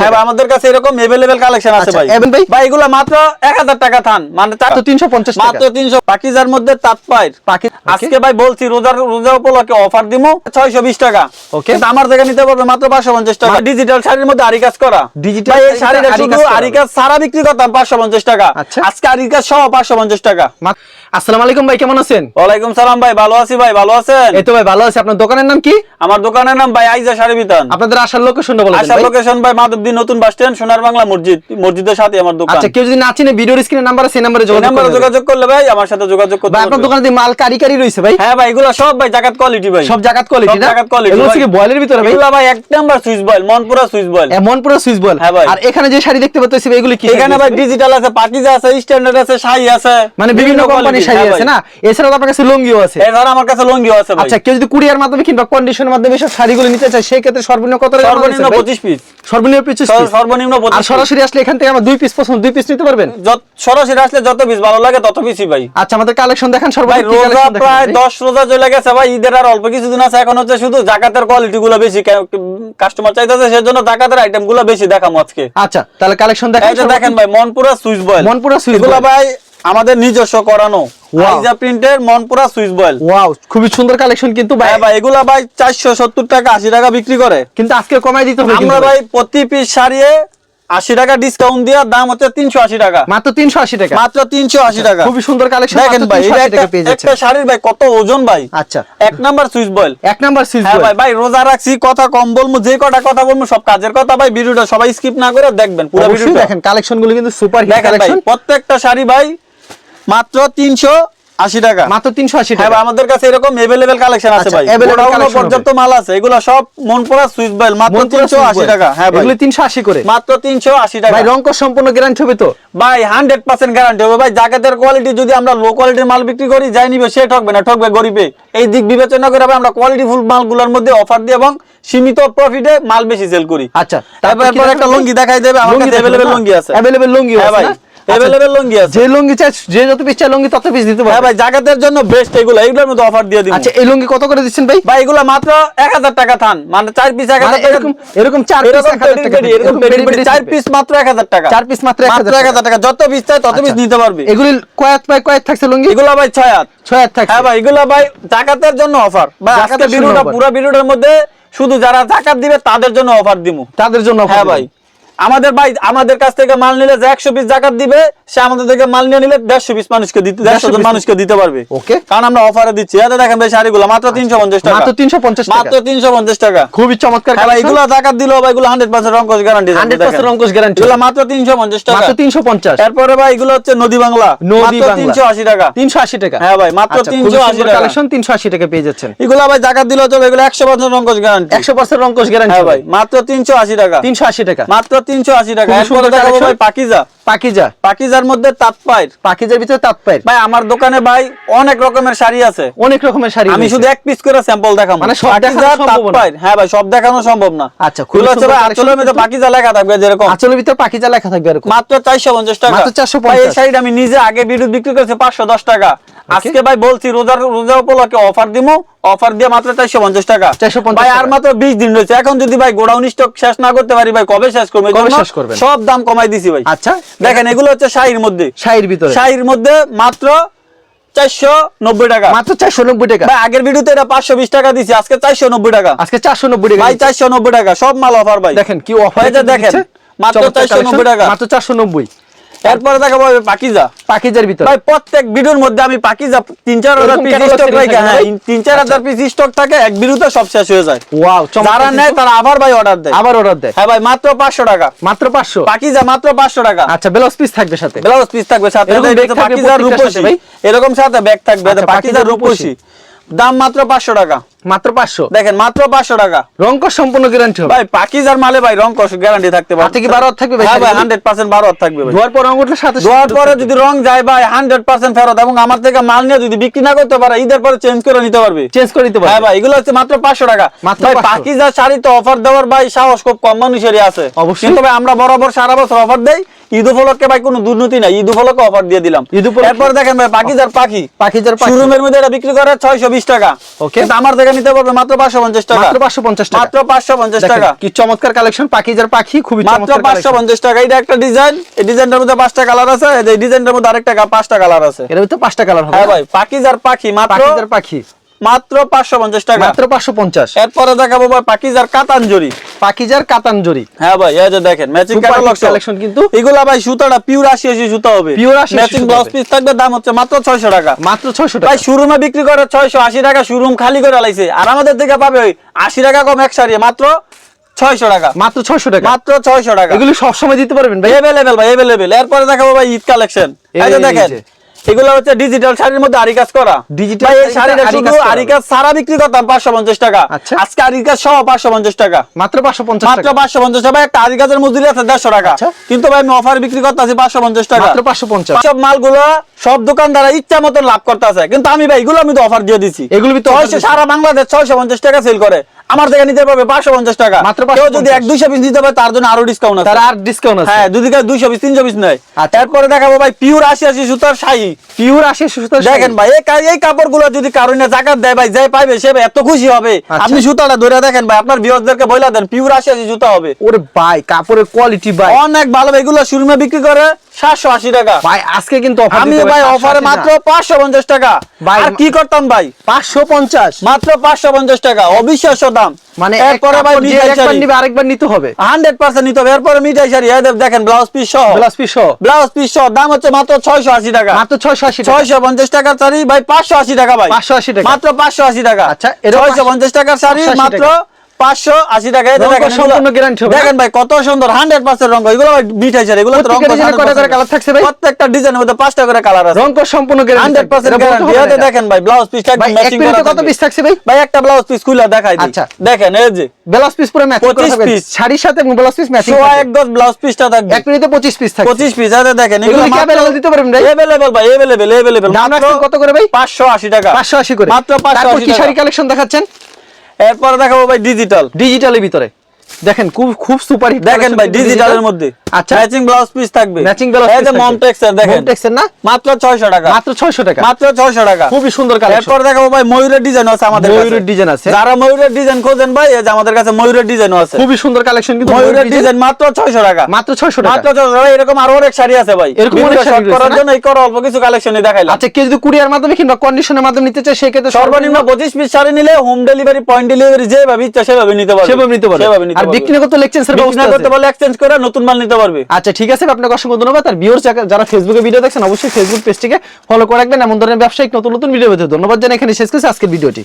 হ্যাঁ আমাদের কাছে এরকম এভেলেবেল কালেকশন আছে ভাই। ভাই? ভাই এগুলো মাত্র এক হাজার টাকা থান। মানে 350 টাকা। মাত্র তিনশো। পাকিজার মধ্যে তাঁত আজকে ভাই বলছি রোজার রোজা উপলক্ষে অফার দিমু ছয়শো বিশ টাকা। Okay. আমার থেকে নিতে পারবে মাত্র পাঁচশো পঞ্চাশ টাকা। ডিজিটাল শাড়ির মধ্যে আরি কাজ করা। Digital এই শাড়িটা শুধু আরি কাজ সারা বিক্রি করতাম পাঁচশো পঞ্চাশ টাকা। আজকে আরি কাজ সহ পাঁচশো পঞ্চাশ টাকা। আসসালামু আলাইকুম ভাই কেমন আছেন? ওয়ালাইকুম সালাম ভাই ভালো আছি ভাই ভালো আছেন? এই তো ভাই ভালো আছে। আপনার দোকানের নাম কি? আমার দোকানের নাম ভাই আইজা শাড়ি বিতান আপনাদের আসার লোকেশনটা দেন আসার ভাই। লোকেশন ভাই নতুন বাস স্ট্যান্ড সোনার বাংলা মসজিদ মসজিদের সাথে আমার দোকান। আচ্ছা কেউ যদি না চিনে ভিডিওর স্ক্রিনে নাম্বার আছে নাম্বারে যোগাযোগ নাম্বারে যোগাযোগ করলে ভাই আমার সাথে যোগাযোগ করতে ভাই আপনার দোকানে মাল কারিকারি রয়েছে ভাই? হ্যাঁ ভাই এগুলো সব ভাই জাকাত কোয়ালিটি ভাই। সব জাকাত কোয়ালিটি না? জাকাত quality এগুলো কি বয়েলের ভিতরে ভাই? এগুলো ভাই এক number Swiss voile Monpura Swiss voile এমন পুরো সুইচ হ্যাঁ ভাই। আর এখানে যে শাড়ি দেখতে পাচ্ছি ভাই এগুলো কি? এখানে ভাই ডিজিটাল আছে পাকিজা আছে স্ট্যান্ডার্ড আছে শাড়ি আছে। মানে বিভিন্ন কোম্পানির শাড়ি হ্যাঁ আছে না? এছাড়াও আপনার কাছে লুঙ্গিও আছে। এছাড়া আমার কাছে লুঙ্গিও আছে ভাই। আচ্ছা কেউ যদি কুরিয়ার মাধ্যমে কিংবা কন্ডিশনের মাধ্যমে সব শাড়িগুলো নিতে চায় সেই ক্ষেত্রে সর্বনিম্ন কত সর্বনিম্ন রয়েছে ভাই? পঁচিশ পিস সর্বনিম্ন পিস সর্বনিম্ন আর সরাসরি আসলে এখান থেকে আমরা দুই পিস পছন্দ দুই পিস নিতে পারবেন? সরাসরি আসলে যত পিস ভালো লাগে তত পিসই ভাই। আচ্ছা আমাদের কালেকশন দেখান ভাই রোজা প্রায় চলে গেছে ভাই ঈদের আর অল্প কিছুদিন আছে। এখন হচ্ছে শুধু জাকাতের কোয়ালিটি গুলো বেশি কাস্টমার চাইতেছে সেজন্য জাকাতের আইটেমগুলো বেশি আজকে। আচ্ছা তাহলে কালেকশন দেখান দেখেন ভাই Monpura Swiss voile. Monpura Swiss voile. ভাই আমাদের নিজস্ব করানো. আইজা প্রিন্টের মনপুরা সুইচ বয়েল। ওয়াও খুবই সুন্দর কালেকশন কিন্তু ভাই। হ্যাঁ ভাই এগুলা ভাই চারশো সত্তর টাকা আশি টাকা বিক্রি করে। কিন্তু আজকে কমাই দিতে হবে আমরা ভাই প্রতি পিস সারিয়ে আশি টাকা ডিসকাউন্ট দিয়ে দাম হচ্ছে তিনশো আশি টাকা। মাত্র 380 টাকা। মাত্র তিনশো আশি টাকা। খুবই সুন্দর কালেকশন দেখেন ভাই একটা- শাড়ির ভাই কত ওজন ভাই। আচ্ছা। এক নাম্বার সুইচ বয়েল। এক নাম্বার সুইচ হ্যাঁ ভাই ভাই রোজা রাখছি কথা কম বলব যে কটা কথা বলব সব কাজের কথা ভাই ভিডিওটা সবাই স্কিপ না করে দেখবেন পুরো দেখেন কালেকশনগুলো কিন্তু সুপার হিট ভাই কালেকশন। প্রত্যেকটা শাড়ি ভাই মাত্র তিনশো আশি টাকা। মাত্র তিনশো আশি হ্যাঁ টাকা। আমাদের কাছে এরকম এভেলেবেল কালেকশন আছে আচ্ছা, ভাই। পর্যাপ্ত মাল আছে এগুলো সব মন পড়া সুইচ মাত্র তিনশো আশি টাকা। হ্যাঁ তিনশো আশি করে। মাত্র তিনশো আশি টাকা। ভাই রঙ্ক সম্পূর্ণ গ্যারান্টি হবে তো? ভাই হান্ড্রেড পার্সেন্ট গ্যারান্টি হবে। ভাই জাকাতের কোয়ালিটি যদি আমরা লো কোয়ালিটির মাল বিক্রি করি যাই নিবে সে ঠকবে না ঠকবে গরিবে। এই দিক বিবেচনা করে আমরা কোয়ালিটি ফুল মালগুলোর মধ্যে অফার দিই এবং সীমিত প্রফিটে মাল বেশি সেল করি। আচ্ছা তারপর একটা লুঙ্গি দেখাই দেবে আমাদের অ্যাভেলেবেল লুঙ্গি আছে। লুঙ্গি হ্যাঁ ভাই। লুঙ্গি আচ্ছা, আছে। যে লুঙ্গি চাই যে যত পিস চাই লুঙ্গি তত পিস দিতে হ্যাঁ ভাই জাকাতের জন্য বেস্ট এগুলো এগুলোর মধ্যে অফার দিয়ে দিই আচ্ছা এই লুঙ্গি কত করে দিচ্ছেন ভাই? ভাই এগুলো মাত্র এক হাজার টাকা থান। মানে চার পিস এক মানে হাজার টাকা। এরকম এরকম চার পিস এরকম পেডি পেডি, এরকম পিস মাত্র এক হাজার টাকা। চার পিস মাত্র এক মাত্র হাজার এক হাজার টাকা। যত পিস চাই তত পিস আচ্ছা। নিতে পারবি। এগুলি কয়েক পাই কয়েক থাকছে লুঙ্গি? এগুলো ভাই ছয় হাত। ছয় হাত থাকছে। হ্যাঁ ভাই এগুলো ভাই জাকাতের জন্য অফার ভাই আজকে ভিডিওটা পুরো ভিডিওটার মধ্যে শুধু যারা জাকাত দিবে তাদের জন্য অফার দিমু। তাদের জন্য হ্যাঁ ভাই। আমাদের ভাই আমাদের কাছ থেকে মাল নিলে যে একশো পিস জাকাত দিবে সে আমাদের থেকে মাল নিয়ে নিলে দেড়শো পিস মানুষকে দিতে দেড়শো জন মানুষকে দিতে পারবে। Okay. কারণ আমরা অফারে দিচ্ছি। এতে দেখেন ভাই শাড়িগুলো মাত্র তিনশো পঞ্চাশ টাকা। মাত্র 350 টাকা। মাত্র তিনশো পঞ্চাশ টাকা। খুবই চমৎকার হ্যাঁ ভাই এগুলো জাকাত দিলেও ভাই এগুলো হান্ড্রেড পার্সেন্ট রঙ্কশ গ্যারান্টি 100% রঙ্কশ guarantee। এগুলো মাত্র তিনশো পঞ্চাশ টাকা। মাত্র 350 এরপরে ভাই এগুলো হচ্ছে নদী বাংলা। নদী বাংলা। তিনশো আশি টাকা। 380 টাকা। হ্যাঁ ভাই, মাত্র আচ্ছা, 380 টাকা। কালেকশন 380 টাকা পেয়ে যাচ্ছেন। এগুলো ভাই জাকাত দিলেও চলবে এগুলো একশো পার্সেন্ট রঙ্কশ গ্যারান্টি 100% রঙ্কশ গ্যারান্টি হ্যাঁ ভাই মাত্র তিনশো আশি টাকা। 380 টাকা। মাত্র তিনশো আশি টাকা। পাকিজা। পাকিজা। পাকিজার মধ্যে তাঁত পায়ের। পাকিজার ভিতরে তাঁত পায়ের। ভাই আমার দোকানে ভাই অনেক রকমের শাড়ি আছে। অনেক রকমের শাড়ি আমি শুধু এক পিস করে স্যাম্পল দেখাবো। মানে সব দেখানো সম্ভব না। হ্যাঁ ভাই সব দেখানো সম্ভব না। আচ্ছা, খুলে collection আঁচলের মধ্যে পাকিজা লেখা থাকবে যেরকম। আঁচলের ভিতরে পাকিজা লেখা থাকবে এরকম। মাত্র চারশো পঞ্চাশ টাকা। মাত্র 450 ভাই, এই শাড়িটা আমি নিজে আগে ভিডিও বিক্রি করেছি পাঁচশো দশ টাকা। আজকে ভাই বলছি রোজার রোজা উপলক্ষে অফার দিমু। অফার দিয়ে মাত্র চারশো পঞ্চাশ টাকা। 450 ভাই আর মাত্র বিশ দিন রয়েছে। এখন যদি ভাই গোডাউন স্টক শেষ না করতে পারি ভাই কবে শেষ করবে? কবে শেষ করবেন? সব দাম কমাই দিছি ভাই। আচ্ছা দেখেন এগুলো হচ্ছে শাড়ির মধ্যে। শাড়ির ভিতরে। শাহির মধ্যে মাত্র চারশো নব্বই টাকা। মাত্র 490 টাকা। ভাই আগের ভিডিওতে এটা পাঁচশো বিশ টাকা দিচ্ছি আজকে চারশো নব্বই টাকা। আজকে 490 টাকা ভাই চারশো নব্বই টাকা সব মাল অফার ভাই। দেখেন কি অফার দেখেন মাত্র চারশো নব্বই টাকা। মাত্র 490 এরপরে দেখাবো ভাই পাকিজা। পাকিজার ভিতরে। ভাই প্রত্যেক ভিডিওর মধ্যে আমি পাকিজা তিন চার হাজার পিস স্টক রাখি? হ্যাঁ তিন চার হাজার পিস স্টক থাকে এক ভিডিওতে সব শেষ হয়ে যায়। ওয়াও যারা নেয় তারা আবার ভাই অর্ডার দেয়। আবার অর্ডার দেয়। হ্যাঁ ভাই মাত্র পাঁচশো টাকা। মাত্র 500 পাকিজা মাত্র পাঁচশো টাকা। আচ্ছা ব্লাউজ পিস থাকবে সাথে। ব্লাউজ পিস থাকবে সাথে। পাকিজার রূপসী? এরকম সাথে ব্যাগ থাকবে। পাকিজার রূপসী। দাম মাত্র পাঁচশো টাকা। মাত্র 500 দেখেন মাত্র পাঁচশো টাকা। রংকশ সম্পূর্ণ গ্যারান্টি হবে। ভাই পাকিজার মালে ভাই রং কষ গ্যারান্টি থাকতে পারে। কি বারো থাকবে ভাই? হ্যাঁ ভাই হান্ড্রেড পার্সেন্ট বারো থাকবে ভাই। ধোয়ার পর রং উঠলে সাথে ধোয়ার পরে যদি রং যায় ভাই হান্ড্রেড পার্সেন্ট ফেরত। এবং আমার থেকে মাল নিয়ে যদি বিক্রি না করতে পারে ঈদের পরে চেঞ্জ করে নিতে পারবে। চেঞ্জ করে দিতে হ্যাঁ পারবে ভাই এগুলো হচ্ছে মাত্র পাঁচশো টাকা। ভাই 500 পাকিজার শাড়ি তো অফার দেওয়ার ভাই সাহস খুব কম মানুষেরই আছে। অবশ্যই। ভাই আমরা বরাবর সারা বছর অফার দেই। ঈদ উপলক্ষে ভাই কোনো দুর্নীতি নাই ঈদ উপলক্ষে অফার দিয়ে দিলাম। ঈদ? এরপর দেখেন ভাই পাকিজার পাখি। শোরুমের মধ্যে এটা বিক্রি করে ছয়শো বিশ টাকা. কিন্তু আমার থেকে নিতে পারবে মাত্র পাঁচশো পঞ্চাশ টাকা। মাত্র 550 টাকা। মাত্র পাঁচশো পঞ্চাশ টাকা। কি চমৎকার কালেকশন পাখিজার পাখি খুবই মাত্র চমৎকার পাঁচশো। পঞ্চাশ টাকা। এটা একটা ডিজাইন এই ডিজাইনটার মধ্যে পাঁচটা কালার আছে এই ডিজাইনটার মধ্যে আরেকটা পাঁচটা কালার আছে। এর ভিতরে পাঁচটা কালার হবে হ্যাঁ ভাই পাখি মাত্র পাখিজার পাখি। মাত্র পাঁচশো পঞ্চাশ টাকা। মাত্র পাঁচশো পঞ্চাশ। এরপরে দেখাবো ভাই পাকিজার কাতানজরি পাখিজার কাতানজরি। হ্যাঁ ভাই এই যে দেখেন ম্যাচিং ক্যাটালগ collection কিন্তু। এগুলা ভাই সুতাটা পিওর আশি আশি সুতা হবে। Pure 80 ম্যাচিং ব্লাউজ পিস থাকবে দাম হচ্ছে মাত্র ছয়শো টাকা। মাত্র ছয়শো ভাই শোরুমে বিক্রি করে ছয়শো আশি টাকা শোরুম খালি করে লাইছে। আর আমাদের থেকে পাবে ওই আশি টাকা কম এক সারিয়ে মাত্র ছয়শো টাকা। মাত্র ছয়শো টাকা। মাত্র ছয়শো টাকা। এগুলি সবসময় দিতে পারবেন ভাই। এভেলেবেল ভাই এভেলেবেল এরপরে দেখাবো ভাই ঈদ কালেকশন এই যে দেখেন। এগুলো হচ্ছে ডিজিটাল শাড়ির মধ্যে আরি কাজ করা। এই শাড়িটা শুধু আরি কাজ সারা বিক্রি করতাম পাঁচশো পঞ্চাশ টাকা। আচ্ছা। আজকে আরি কাজ সহ পাঁচশো পঞ্চাশ টাকা। মাত্র পাঁচশো পঞ্চাশ মাত্র টাকা। পাঁচশো পঞ্চাশ টাকা। একটা আরি কাজের মজুরি আছে দেড়শো টাকা। আচ্ছা। কিন্তু ভাই আমি অফার বিক্রি করতেছি পাঁচশো পঞ্চাশ টাকা। মাত্র পাঁচশো পঞ্চাশ। সব মালগুলো সব দোকানদারা ইচ্ছা মতন লাভ করতেছে। কিন্তু আমি ভাই এগুলো আমি তো অফার দিয়ে দিছি। এগুলো তো। সারা বাংলাদেশ ছয়শো পঞ্চাশ টাকা সেল করে। আমার থেকে নিতে পারবে পাঁচশো পঞ্চাশ টাকা। মাত্র কেউ যদি এক দুইশো পিস নিতে পারে তার জন্য আরও ডিসকাউন্ট আছে। আর ডিসকাউন্ট আছে। হ্যাঁ যদি কেউ দুইশো পিস তিনশো পিস নেয়। আচ্ছা। তারপরে দেখাবো ভাই পিওর আশি আশি সুতার শাড়ি। পিওর আসে সুস্থ দেখেন ভাই এই কা- এই কাপড়গুলো যদি কারও না জাকাত দেয় ভাই যে পাইবে সে এত খুশি হবে। আচ্ছা। আপনি সুতাটা ধরে দেখেন ভাই আপনার ভিউয়ারদেরকে বইলা দেন পিওর আশি আশি জুতা হবে। ওরে ভাই কাপড়ের কোয়ালিটি ভাই। অনেক ভালো ভাই এগুলো শোরুমে বিক্রি করে সাতশো আশি টাকা। ভাই আজকে কিন্তু আমি ভাই অফারে মাত্র পাঁচশো পঞ্চাশ টাকা। ভাই, আর কি করতাম ভাই? পাঁচশো পঞ্চাশ। মাত্র পাঁচশো পঞ্চাশ টাকা। অবিশ্বাস্য দাম মানে এরপরে ভাই একবার নিবে আরেকবার নিতে হবে। হান্ড্রেড পার্সেন্ট নিতে হবে। এরপরে মিঠাই শাড়ি এই দেখেন ব্লাউজ পিস সহ। ব্লাউজ পিস ব্লাউজ পিস সহ দাম হচ্ছে মাত্র ছয়শো আশি টাকা। মাত্র ছয়শো আশি টাকা। ছয়শো পঞ্চাশ টাকার শাড়ি ভাই পাঁচশো আশি টাকা ভাই। 580 টাকা। মাত্র পাঁচশো আশি টাকা। আচ্ছা, এরও ছয়শো পঞ্চাশ টাকার শাড়ি মাত্র। পাঁচশো আশি টাকা এই যে রঙ দেখেন সম্পূর্ণ এগুলো- হবে দেখেন ভাই কত সুন্দর হান্ড্রেড পার্সেন্ট রঙ এগুলো ভাই মিঠাই এগুলো রঙ প্রত্যেকটা করে কালার থাকছে ভাই? প্রত্যেকটা ডিজাইনের মধ্যে পাঁচটা করে কালার আছে। রং সম্পূর্ণ guarantee হান্ড্রেড পার্সেন্ট এটা বলতে হবে গ্যারান্টি না দেখেন ভাই ব্লাউজ পিসটা ম্যাচিং করা কত পিস থাকছে ভাই? ভাই একটা ব্লাউজ পিস খুলে দেখাই দিই। আচ্ছা। দেখেন এই যে ব্লাউজ পিস পুরো ম্যাচ করে 25 থাকবে। শাড়ির সাথে ব্লাউজ পিস ম্যাচিং সোয়া এক গজ ব্লাউজ পিসটা থাকবে। এক পিরিতে পঁচিশ পিস থাকবে পঁচিশ পিস আছে দেখেন এগুলো কি available দিতে পারবেন ভাই? এভেলেবেল ভাই এভেলেবেল এভেলেবেল দাম কত করে ভাই? পাঁচশো আশি টাকা। পাঁচশো আশি করে। মাত্র পাঁচশো তারপর কি শাড়ি কালেকশন দেখাচ্ছেন? এরপরে দেখাবো ভাই ডিজিটাল ডিজিটালের ভিতরে। দেখেন খুব খুব সুপার হিট দেখেন ভাই ডিজিটালের মধ্যে। আচ্ছা। ম্যাচিং ব্লাউজ পিস থাকবে। ম্যাচিং ব্লাউজ এই যে দেখেন। না? মাত্র 600 টাকা। মাত্র 600 টাকা। মাত্র 600 টাকা। খুবই সুন্দর কালেকশন এরপর দেখাবো ভাই ময়ূরের ডিজাইন আছে আমাদের কাছে। ময়ূরের ডিজাইন আছে। যারা ময়ূরের ডিজাইন খোঁজেন ভাই এই যে আমাদের কাছে ময়ূরের ডিজাইনও আছে। খুবই সুন্দর কালেকশন কিন্তু ময়ূরের ডিজাইন মাত্র 600 টাকা। মাত্র 600 মাত্র 600 টাকা। এরকম আরও অনেক শাড়ি আছে ভাই। এরকম অনেক শাড়ি করার জন্য এই করো অল্প কিছু কালেকশনই দেখাইলাম। আচ্ছা কেউ যদি কুরিয়ার মাধ্যমে কিংবা কন্ডিশনের মাধ্যমে নিতে চায় সেই ক্ষেত্রে সর্বনিম্ন 25 পিস শাড়ি নিলে হোম ডেলিভারি পয়েন্ট ডেলিভারি যেভাবে ইচ্ছা সেভাবে নিতে পারবে। সেভাবে নিতে পারবে। আর বিক্রি করতে লেকচেন্সের বিক্রি ব্যবস্থা করতে পারলে এক্সচেঞ্জ করে নতুন মাল নিতে পারবে। আচ্ছা ঠিক আছে আপনাকে অসংখ্য ধন্যবাদ। আর ভিউয়ার্স যারা ফেসবুকে ভিডিও দেখছেন, অবশ্যই ফেসবুক পেজটিকে ফলো করে রাখবেন। এমন ধরনের ব্যবসায়িক নতুন নতুন ভিডিও পেতে ধন্যবাদ জানাই। এখানে শেষ করছি আজকের ভিডিওটি